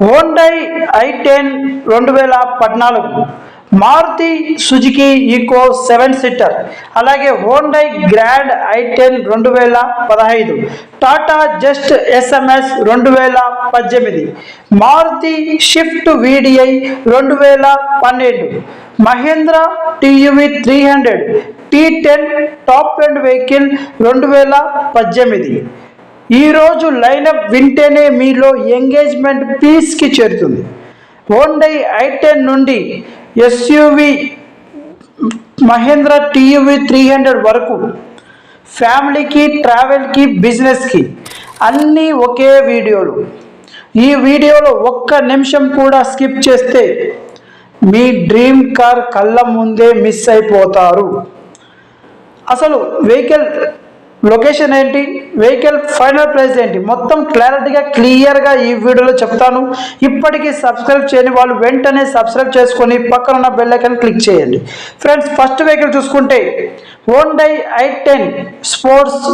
Hyundai i ten రెండు వేల పద్నాలుగు Maruti Suzuki Eeco seven seater అలాగే హోండై గ్రాండ్ ఐ టెన్ రెండు వేల పదహైదు టాటా జస్ట్ ఎస్ఎంఎస్ రెండు వేల పద్దెనిమిది మారుతి షిఫ్ట్ వీడిఐ రెండు వేల పన్నెండు Mahindra TUV three hundred T ten top end vehicle రెండు వేల పద్దెనిమిది. ఈరోజు లైనప్ వింటేనే మీలో ఎంగేజ్మెంట్ పీస్కి చేరుతుంది. హోండై ఐ టెన్ నుండి SUV Mahindra TUV three hundred వరకు ఫ్యామిలీకి ట్రావెల్కి బిజినెస్కి అన్నీ ఒకే వీడియోలు. ఈ వీడియోలో ఒక్క నిమిషం కూడా స్కిప్ చేస్తే మీ డ్రీమ్ కార్ కళ్ళ ముందే మిస్ అయిపోతారు. అసలు వెహికల్ లొకేషన్ ఏంటి? వెహికల్ ఫైనల్ ప్రైస్ ఏంటి? మొత్తం క్లారిటీగా క్లియర్గా ఈ వీడియోలో చెప్తాను. ఇప్పటికీ సబ్స్క్రైబ్ చేయని వాళ్ళు వెంటనే సబ్స్క్రైబ్ చేసుకొని పక్కన ఉన్న బెల్ ఐకాన్ క్లిక్ చేయండి. ఫ్రెండ్స్ ఫస్ట్ వెహికల్ చూసుకుంటే Hyundai i ten sports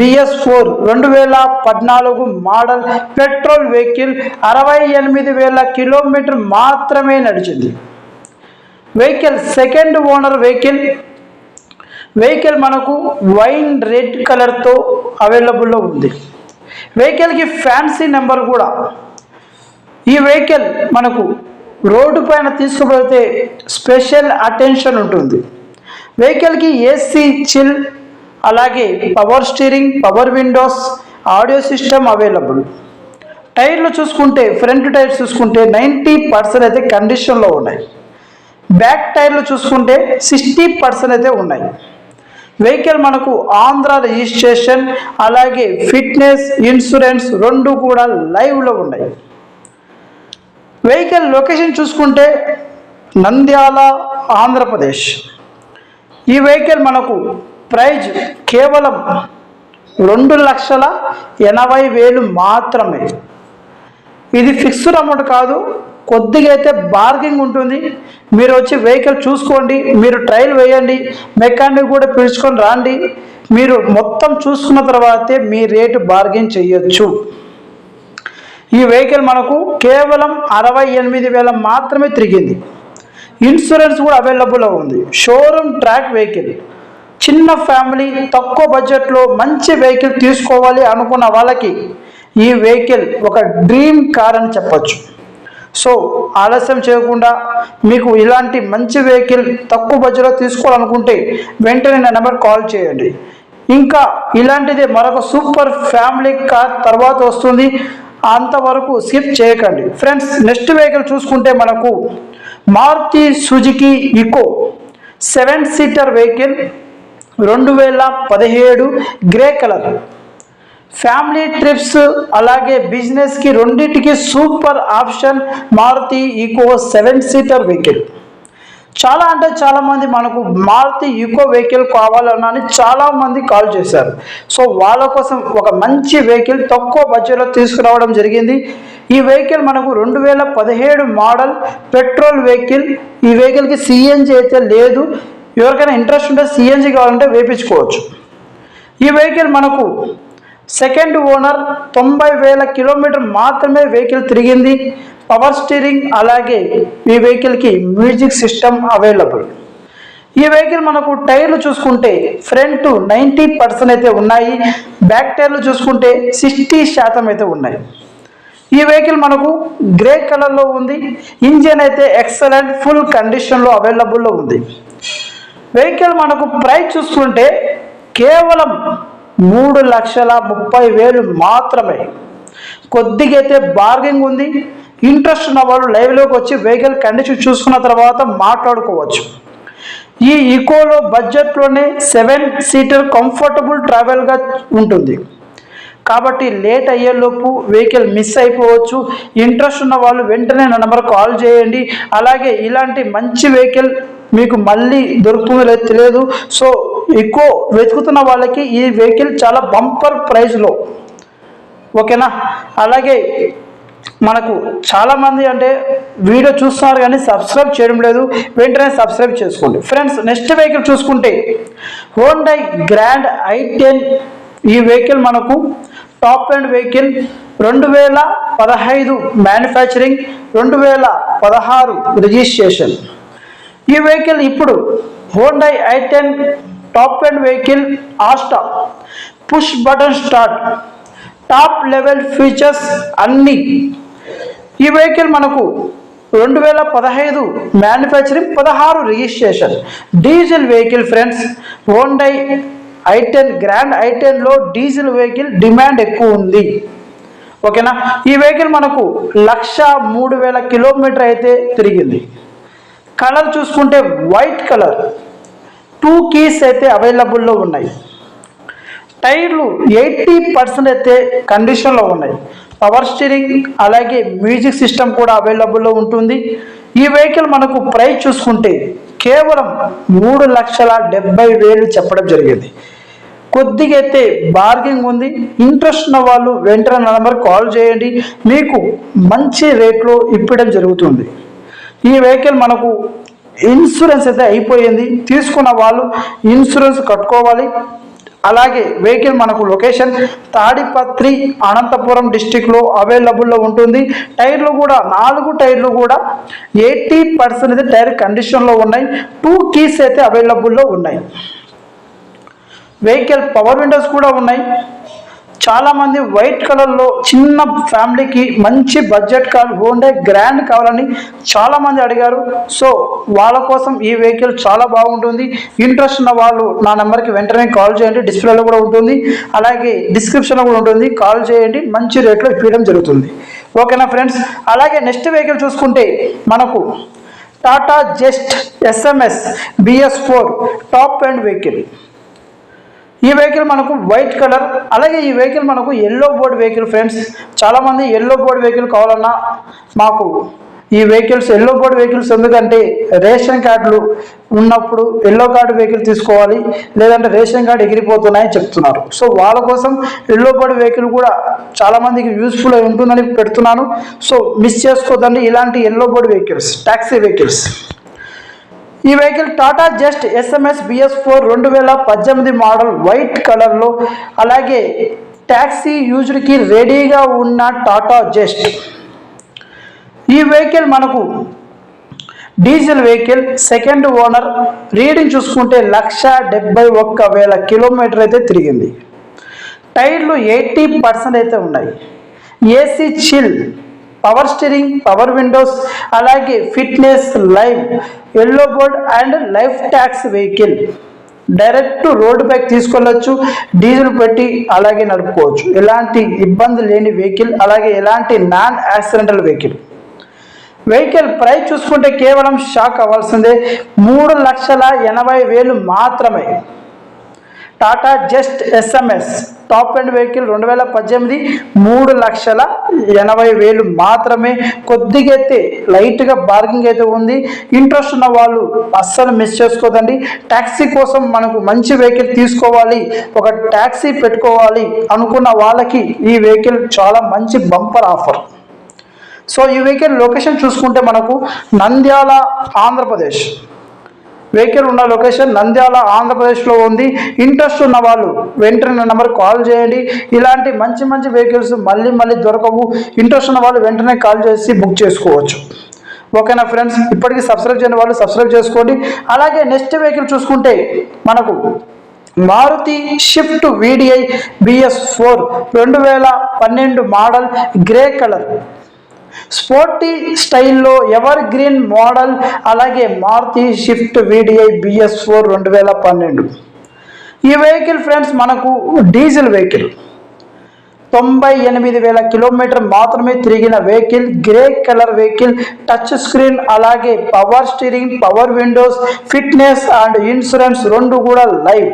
BS four రెండు వేల పద్నాలుగు మోడల్ పెట్రోల్ వెహికల్ అరవై ఎనిమిది వేల కిలోమీటర్ మాత్రమే నడిచింది. Vehicle second owner vehicle vehicle మనకు వైన్ రెడ్ కలర్తో అవైలబుల్లో ఉంది. వెహికల్కి ఫ్యాన్సీ నెంబర్ కూడా. ఈ వెహికల్ మనకు రోడ్డు పైన తీసుకుపోతే స్పెషల్ అటెన్షన్ ఉంటుంది. వెహికల్కి ఏసీ చిల్ అలాగే power steering power windows audio system available టైర్లు చూసుకుంటే ఫ్రంట్ టైర్స్ చూసుకుంటే నైంటీ పర్సెంట్ అయితే కండిషన్లో ఉన్నాయి. బ్యాక్ టైర్లు చూసుకుంటే సిక్స్టీ పర్సెంట్ అయితే ఉన్నాయి. వెహికల్ మనకు ఆంధ్ర రిజిస్ట్రేషన్ అలాగే ఫిట్నెస్ ఇన్సూరెన్స్ రెండు కూడా లైవ్లో ఉన్నాయి. వెహికల్ లొకేషన్ చూసుకుంటే నంద్యాల ఆంధ్రప్రదేశ్. ఈ వెహికల్ మనకు ప్రైజ్ కేవలం రెండు లక్షల ఎనభై వేలు మాత్రమే. ఇది ఫిక్స్డ్ అమౌంట్ కాదు కొద్దిగా అయితే బార్గింగ్ ఉంటుంది. మీరు వచ్చి వెహికల్ చూసుకోండి మీరు ట్రయల్ వేయండి మెకానిక్ కూడా పిలుచుకొని రాండి. మీరు మొత్తం చూసుకున్న తర్వాతే మీ రేటు బార్గెన్ చేయొచ్చు. ఈ వెహికల్ మనకు కేవలం అరవై ఎనిమిది వేల మాత్రమే తిరిగింది. ఇన్సూరెన్స్ కూడా అవైలబుల్లో ఉంది. షోరూమ్ ట్రాక్ వెహికల్ చిన్న ఫ్యామిలీ తక్కువ బడ్జెట్లో మంచి వెహికల్ తీసుకోవాలి అనుకున్న వాళ్ళకి ఈ వెహికల్ ఒక డ్రీమ్ కార్ అని చెప్పొచ్చు. సో ఆలస్యం చేయకుండా మీకు ఇలాంటి మంచి వెహికల్ తక్కువ బడ్జెట్లో తీసుకోవాలనుకుంటే వెంటనే నా నెంబర్ కాల్ చేయండి. ఇంకా ఇలాంటిదే మరొక సూపర్ ఫ్యామిలీ కార్ తర్వాత వస్తుంది. అంతవరకు స్కిప్ చేయకండి. ఫ్రెండ్స్ నెక్స్ట్ వెహికల్ చూసుకుంటే మనకు Maruti Suzuki Eeco seven seater vehicle రెండు వేల పదిహేడు గ్రే కలర్. ఫ్యామిలీ ట్రిప్స్ అలాగే బిజినెస్కి రెండింటికి super option Maruti Eeco seven seater vehicle చాలా అంటే చాలామంది మనకు మారుతి ఈకో వెహికల్ కావాలని చాలామంది కాల్ చేశారు. సో వాళ్ళ కోసం ఒక మంచి వెహికల్ తక్కువ బడ్జెట్లో తీసుకురావడం జరిగింది. ఈ వెహికల్ మనకు రెండు వేల పదిహేడు మోడల్ పెట్రోల్ వెహికల్ ఈ వెహికల్కి సిఎన్జి అయితే లేదు. ఎవరికైనా ఇంట్రెస్ట్ ఉంటే సిఎన్జి కావాలంటే వేపించుకోవచ్చు. ఈ వెహికల్ మనకు సెకండ్ ఓనర్ తొంభై వేల కిలోమీటర్ మాత్రమే వెహికల్ తిరిగింది. పవర్ స్టీరింగ్ అలాగే ఈ వెహికల్కి మ్యూజిక్ సిస్టమ్ అవైలబుల్. ఈ వెహికల్ మనకు టైర్లు చూసుకుంటే ఫ్రంట్ నైంటీ పర్సెంట్ అయితే ఉన్నాయి. బ్యాక్ టైర్లు చూసుకుంటే సిక్స్టీ శాతం అయితే ఉన్నాయి. ఈ వెహికల్ మనకు గ్రే కలర్లో ఉంది. ఇంజిన్ అయితే ఎక్సలెంట్ ఫుల్ కండిషన్లో అవైలబుల్లో ఉంది. వెహికల్ మనకు ప్రైస్ చూసుకుంటే కేవలం మూడు లక్షల ముప్పై వేలు మాత్రమే. కొద్దిగైతే బార్గింగ్ ఉంది. ఇంట్రెస్ట్ ఉన్న వాళ్ళు లైవ్లోకి వచ్చి వెహికల్ కండిషన్ చూసుకున్న తర్వాత మాట్లాడుకోవచ్చు. ఈ ఈకోలో బడ్జెట్లోనే సెవెన్ సీటర్ కంఫర్టబుల్ ట్రావెల్గా ఉంటుంది. కాబట్టి లేట్ అయ్యేలోపు వెహికల్ మిస్ అయిపోవచ్చు. ఇంట్రెస్ట్ ఉన్న వాళ్ళు వెంటనే నా నెంబర్ కాల్ చేయండి. అలాగే ఇలాంటి మంచి వెహికల్ మీకు మళ్ళీ దొరుకుతుందో లేదో తెలియదు. సో ఎక్కువ వెతుకుతున్న వాళ్ళకి ఈ వెహికల్ చాలా బంపర్ ప్రైస్లో ఓకేనా? అలాగే మనకు చాలామంది అంటే వీడియో చూస్తున్నారు కానీ సబ్స్క్రైబ్ చేయడం లేదు. వెంటనే సబ్స్క్రైబ్ చేసుకోండి. ఫ్రెండ్స్ నెక్స్ట్ వెహికల్ చూసుకుంటే హోండై గ్రాండ్ ఐ టెన్. ఈ వెహికల్ మనకు టాప్ అండ్ వెహికల్ రెండు వేల పదహైదు మ్యానుఫ్యాక్చరింగ్ రెండు వేల పదహారు రిజిస్ట్రేషన్ ఈ వెహికల్ ఇప్పుడు Hyundai i ten top end vehicle Asta push button start top level features అన్నీ. ఈ వెహికల్ మనకు రెండు వేల పదహైదు మ్యానుఫ్యాక్చరింగ్ పదహారు registration diesel vehicle friends Hyundai i ten grand i టెన్లో డీజిల్ వెహికల్ డిమాండ్ ఎక్కువ ఉంది. ఓకేనా ఈ వెహికల్ మనకు లక్ష మూడు వేల కిలోమీటర్ అయితే తిరిగింది. కలర్ చూసుకుంటే వైట్ కలర్. టూ కీస్ అయితే అవైలబుల్లో ఉన్నాయి. టైర్లు ఎయిటీ పర్సెంట్ అయితే కండిషన్లో ఉన్నాయి. పవర్ స్టీరింగ్ అలాగే మ్యూజిక్ సిస్టమ్ కూడా అవైలబుల్లో ఉంటుంది. ఈ వెహికల్ మనకు ప్రైస్ చూసుకుంటే కేవలం మూడు లక్షల డెబ్బై వేలు చెప్పడం జరిగింది. కొద్దిగా అయితే బార్గింగ్ ఉంది. ఇంట్రెస్ట్ ఉన్న వాళ్ళు వెంటనే నెంబర్ కాల్ చేయండి. మీకు మంచి రేట్లో ఇప్పడం జరుగుతుంది. ఈ వెహికల్ మనకు ఇన్సూరెన్స్ అయితే అయిపోయింది. తీసుకున్న వాళ్ళు ఇన్సూరెన్స్ కట్టుకోవాలి. అలాగే వెహికల్ మనకు లొకేషన్ తాడిపత్రి అనంతపురం డిస్టిక్లో అవైలబుల్లో ఉంటుంది. టైర్లు కూడా నాలుగు టైర్లు కూడా ఎయిటీ పర్సెంట్ అయితే టైర్ కండిషన్లో ఉన్నాయి. టూ కీస్ అయితే అవైలబుల్లో ఉన్నాయి. వెహికల్ పవర్ విండోస్ కూడా ఉన్నాయి. చాలామంది వైట్ కలర్లో చిన్న ఫ్యామిలీకి మంచి బడ్జెట్ కార్ హోండే గ్రాండ్ కావాలని చాలామంది అడిగారు. సో వాళ్ళ కోసం ఈ వెహికల్ చాలా బాగుంటుంది. ఇంట్రెస్ట్ ఉన్న వాళ్ళు నా నెంబర్కి వెంటనే కాల్ చేయండి. డిస్ప్లేలో కూడా ఉంటుంది. అలాగే డిస్క్రిప్షన్లో కూడా ఉంటుంది. కాల్ చేయండి. మంచి రేట్లో ఇప్పించడం జరుగుతుంది. ఓకేనా ఫ్రెండ్స్? అలాగే నెక్స్ట్ వెహికల్ చూసుకుంటే మనకు Tata Zest SMS BS four top end vehicle. ఈ వెహికల్ మనకు వైట్ కలర్ అలాగే ఈ వెహికల్ మనకు ఎల్లో బోర్డ్ వెహికల్ ఫ్రెండ్స్ చాలామంది ఎల్లో బోర్డ్ వెహికల్ కావాలన్నా మాకు ఈ వెహికల్స్ ఎల్లో బోర్డ్ వెహికల్స్ ఎందుకంటే రేషన్ కార్డులు ఉన్నప్పుడు ఎల్లో కార్డు వెహికల్ తీసుకోవాలి లేదంటే రేషన్ కార్డు ఎగిరిపోతున్నాయని చెప్తున్నారు. సో వాళ్ళ కోసం ఎల్లో బోర్డ్ వెహికల్ కూడా చాలామందికి యూస్ఫుల్ అయి ఉంటుందని పెడుతున్నాను. సో మిస్ చేసుకోదండి ఇలాంటి yellow board vehicles taxi vehicles ఈ vehicle Tata Zest SMS BS four రెండు వేల పద్దెనిమిది మోడల్ వైట్ కలర్లో అలాగే ట్యాక్సీ యూజ్డ్కి రెడీగా ఉన్న టాటా జస్ట్. ఈ వెహికల్ మనకు diesel vehicle second owner. Reading చూసుకుంటే లక్ష డెబ్బై ఒక్క వేల కిలోమీటర్ అయితే తిరిగింది. టైర్లు ఎయిటీ పర్సెంట్ అయితే ఉన్నాయి. AC chill. Power steering power windows అలాగే fitness live yellow board and life tax vehicle direct road పైకి తీసుకెళ్ళొచ్చు డీజిల్ పెట్టి అలాగే నడుపుకోవచ్చు. ఎలాంటి ఇబ్బంది లేని వెహికల్ అలాగే ఎలాంటి non accidental vehicle vehicle price చూసుకుంటే కేవలం షాక్ అవ్వాల్సిందే. మూడు లక్షల ఎనభై వేలు మాత్రమే. Tata Zest SMS top end vehicle రెండు వేల పద్దెనిమిది మూడు లక్షల ఎనభై వేలు మాత్రమే. కొద్దిగా అయితే లైట్గా బార్గింగ్ అయితే ఉంది. ఇంట్రెస్ట్ ఉన్న వాళ్ళు అస్సలు మిస్ చేసుకోదండి. ట్యాక్సీ కోసం మనకు మంచి వెహికల్ తీసుకోవాలి. ఒక ట్యాక్సీ పెట్టుకోవాలి అనుకున్న వాళ్ళకి ఈ వెహికల్ చాలా మంచి బంపర్ ఆఫర్. సో ఈ వెహికల్ లొకేషన్ చూసుకుంటే మనకు నంద్యాల ఆంధ్రప్రదేశ్. వెహికల్ ఉన్న లొకేషన్ నంద్యాల ఆంధ్రప్రదేశ్లో ఉంది. ఇంట్రెస్ట్ ఉన్న వాళ్ళు వెంటనే నెంబర్ కాల్ చేయండి. ఇలాంటి మంచి మంచి వెహికల్స్ మళ్ళీ మళ్ళీ దొరకవు. ఇంట్రెస్ట్ ఉన్న వాళ్ళు వెంటనే కాల్ చేసి బుక్ చేసుకోవచ్చు. ఓకేనా ఫ్రెండ్స్? ఇప్పటికీ సబ్స్క్రైబ్ చేయని వాళ్ళు సబ్స్క్రైబ్ చేసుకోండి. అలాగే నెక్స్ట్ వెహికల్ చూసుకుంటే మనకు Maruti Swift VDI BS four రెండు వేల పన్నెండు మోడల్ గ్రే కలర్. స్పోర్టీ స్టైల్లో ఎవర్ గ్రీన్ మోడల్ అలాగే Maruti Swift VDI BS four రెండు వేల పన్నెండు. ఈ వెహికల్ ఫ్రెండ్స్ మనకు డీజిల్ వెహికల్. తొంభై ఎనిమిది వేల కిలోమీటర్ మాత్రమే తిరిగిన vehicle grey colour vehicle touch screen అలాగే power steering power windows fitness and insurance రెండు కూడా లైవ్.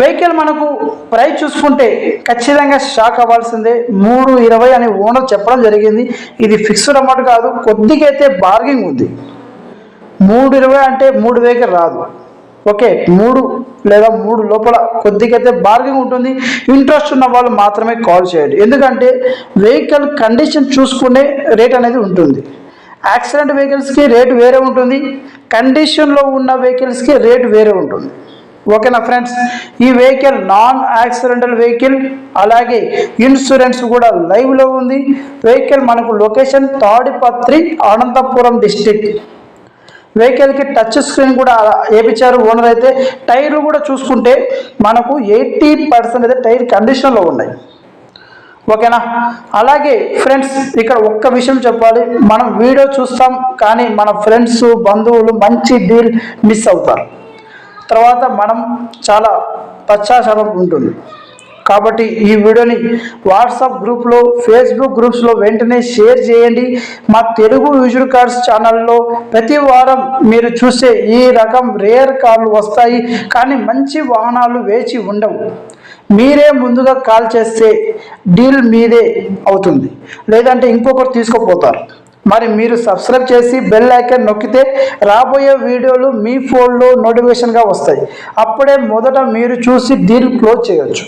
వెహికల్ మనకు ప్రైస్ చూసుకుంటే ఖచ్చితంగా షాక్ అవ్వాల్సిందే. మూడు ఇరవై అని ఓనర్ చెప్పడం జరిగింది. ఇది ఫిక్స్డ్ అమౌంట్ కాదు కొద్దిగైతే బార్గింగ్ ఉంది. మూడు ఇరవై అంటే మూడు వెహికల్ రాదు. ఓకే మూడు లేదా మూడు లోపల కొద్దిగైతే బార్గింగ్ ఉంటుంది. ఇంట్రెస్ట్ ఉన్న వాళ్ళు మాత్రమే కాల్ చేయండి. ఎందుకంటే వెహికల్ కండిషన్ చూసుకునే రేట్ అనేది ఉంటుంది. యాక్సిడెంట్ వెహికల్స్కి రేటు వేరే ఉంటుంది. కండిషన్లో ఉన్న వెహికల్స్కి రేటు వేరే ఉంటుంది. ఓకేనా ఫ్రెండ్స్ ఈ వెహికల్ నాన్ యాక్సిడెంటల్ వెహికల్ అలాగే ఇన్సూరెన్స్ కూడా లైవ్లో ఉంది. వెహికల్ మనకు లొకేషన్ తాడిపత్రి అనంతపురం డిస్టిక్ వెహికల్కి టచ్ స్క్రీన్ కూడా వేపించారు ఓనర్ అయితే. టైర్లు కూడా చూసుకుంటే మనకు ఎయిటీ పర్సెంట్ అయితే టైర్ కండిషన్లో ఉన్నాయి. ఓకేనా అలాగే ఫ్రెండ్స్ ఇక్కడ ఒక్క విషయం చెప్పాలి. మనం వీడియో చూస్తాం కానీ మన ఫ్రెండ్స్ బంధువులు మంచి డీల్ మిస్ అవుతారు. తర్వాత మనం చాలా పశ్చాత్తాపం ఉంటుంది. కాబట్టి ఈ వీడియోని వాట్సాప్ గ్రూప్లో ఫేస్బుక్ గ్రూప్స్లో వెంటనే షేర్ చేయండి. మా తెలుగు యూజర్ కార్డ్స్ ఛానల్లో ప్రతి వారం మీరు చూసే ఈ రకం రేర్ కార్లు వస్తాయి. కానీ మంచి వాహనాలు వేచి ఉండవు. మీరే ముందుగా కాల్ చేస్తే డీల్ మీదే అవుతుంది. లేదంటే ఇంకొకరు తీసుకుపోతారు. మరి మీరు సబ్స్క్రైబ్ చేసి బెల్ ఐకాన్ నొక్కితే రాబోయే వీడియోలు మీ ఫోన్లో నోటిఫికేషన్గా వస్తాయి. అప్పుడే మొదట మీరు చూసి డీల్ క్లోజ్ చేయొచ్చు.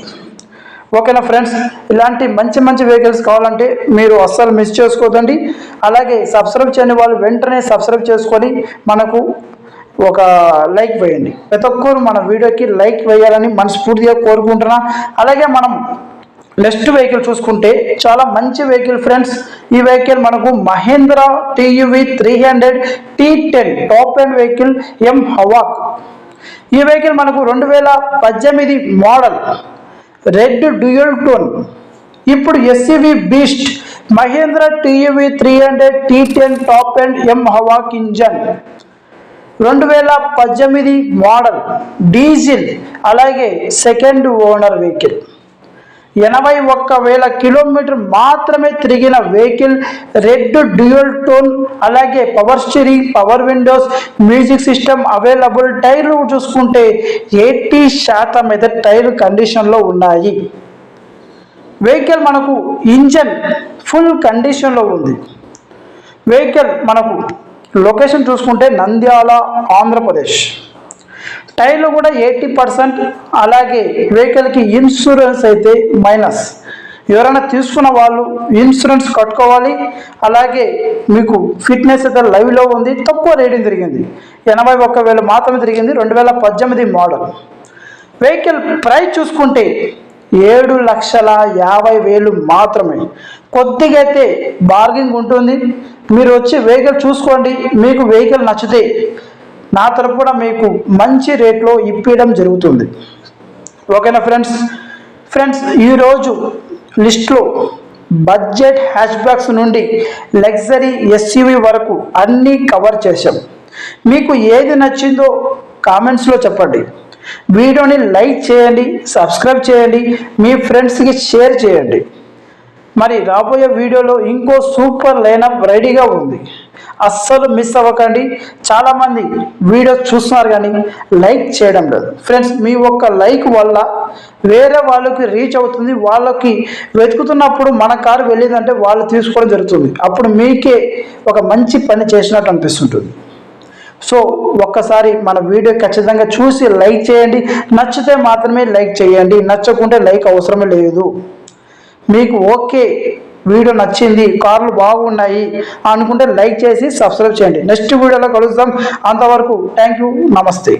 ఓకేనా ఫ్రెండ్స్ ఇలాంటి మంచి మంచి వెహికల్స్ కావాలంటే మీరు అస్సలు మిస్ చేసుకోదండి అలాగే సబ్స్క్రైబ్ చేయని వాళ్ళు వెంటనే సబ్స్క్రైబ్ చేసుకొని మనకు ఒక లైక్ వేయండి. ప్రతి ఒక్కరు మన వీడియోకి లైక్ వేయాలని మనస్ఫూర్తిగా కోరుకుంటున్నా. అలాగే మనం నెక్స్ట్ వెహికల్ చూసుకుంటే చాలా మంచి వెహికల్ ఫ్రెండ్స్. ఈ వెహికల్ మనకు Mahindra TUV three hundred T ten top end vehicle M Hawk. ఈ వెహికల్ మనకు రెండు వేల పద్దెనిమిది మోడల్ రెడ్ డ్యూయల్ టోన్. ఇప్పుడు SCV beast Mahindra TUV three hundred T ten top end M Hawk engine. రెండు వేల పద్దెనిమిది మోడల్ డీజిల్ అలాగే సెకండ్ ఓనర్ వెహికల్. ఎనభై ఒక్క వేల కిలోమీటర్ మాత్రమే తిరిగిన వెహికల్ రెడ్ డ్యూయల్ టోన్ అలాగే power steering power windows music system available. టైర్లు చూసుకుంటే ఎయిటీ శాతం అయితే టైర్ కండిషన్లో ఉన్నాయి. వెహికల్ మనకు ఇంజన్ ఫుల్ కండిషన్లో ఉంది. వెహికల్ మనకు లొకేషన్ చూసుకుంటే నంద్యాల ఆంధ్రప్రదేశ్. టైర్లు కూడా ఎయిటీ పర్సెంట్ అలాగే వెహికల్కి ఇన్సూరెన్స్ అయితే మైనస్. ఎవరైనా తీసుకున్న వాళ్ళు ఇన్సూరెన్స్ కట్టుకోవాలి అలాగే మీకు ఫిట్నెస్ అయితే లైవ్లో ఉంది తక్కువ రేటింగ్ తిరిగింది. ఎనభై ఒక్క వేలు మాత్రమే తిరిగింది రెండు వేల పద్దెనిమిది మోడల్. వెహికల్ ప్రైస్ చూసుకుంటే ఏడు లక్షల యాభై వేలు మాత్రమే. కొద్దిగా అయితే బార్గింగ్ ఉంటుంది. మీరు వచ్చి వెహికల్ చూసుకోండి మీకు వెహికల్ నచ్చితే నా తరపున మీకు మంచి రేట్లో ఇప్పించడం జరుగుతుంది. ఓకేనా ఫ్రెండ్స్? ఫ్రెండ్స్ ఈరోజు లిస్ట్లో బడ్జెట్ హ్యాష్ బ్యాగ్స్ నుండి లగ్జరీ ఎస్యూవి వరకు అన్నీ కవర్ చేశాం. మీకు ఏది నచ్చిందో కామెంట్స్లో చెప్పండి. వీడియోని లైక్ చేయండి సబ్స్క్రైబ్ చేయండి మీ ఫ్రెండ్స్కి షేర్ చేయండి. మరి రాబోయే వీడియోలో ఇంకో సూపర్ లైనప్ రెడీగా ఉంది. అస్సలు మిస్ అవ్వకండి. చాలామంది వీడియో చూస్తున్నారు కానీ లైక్ చేయడం లేదు. ఫ్రెండ్స్ మీ ఒక్క లైక్ వల్ల వేరే వాళ్ళకి రీచ్ అవుతుంది. వాళ్ళకి వెతుకుతున్నప్పుడు మన కారు వెళ్ళేదంటే వాళ్ళు తీసుకోవడం జరుగుతుంది. అప్పుడు మీకే ఒక మంచి పని చేసినట్టు అనిపిస్తుంటుంది. సో ఒక్కసారి మన వీడియో ఖచ్చితంగా చూసి లైక్ చేయండి. నచ్చితే మాత్రమే లైక్ చేయండి. నచ్చకుంటే లైక్ అవసరమే లేదు. మీకు ఓకే వీడియో నచ్చింది కార్లు బాగున్నాయి అనుకుంటే లైక్ చేసి సబ్స్క్రైబ్ చేయండి. నెక్స్ట్ వీడియోలో కలుద్దాం. అంతవరకు థ్యాంక్ యూ నమస్తే.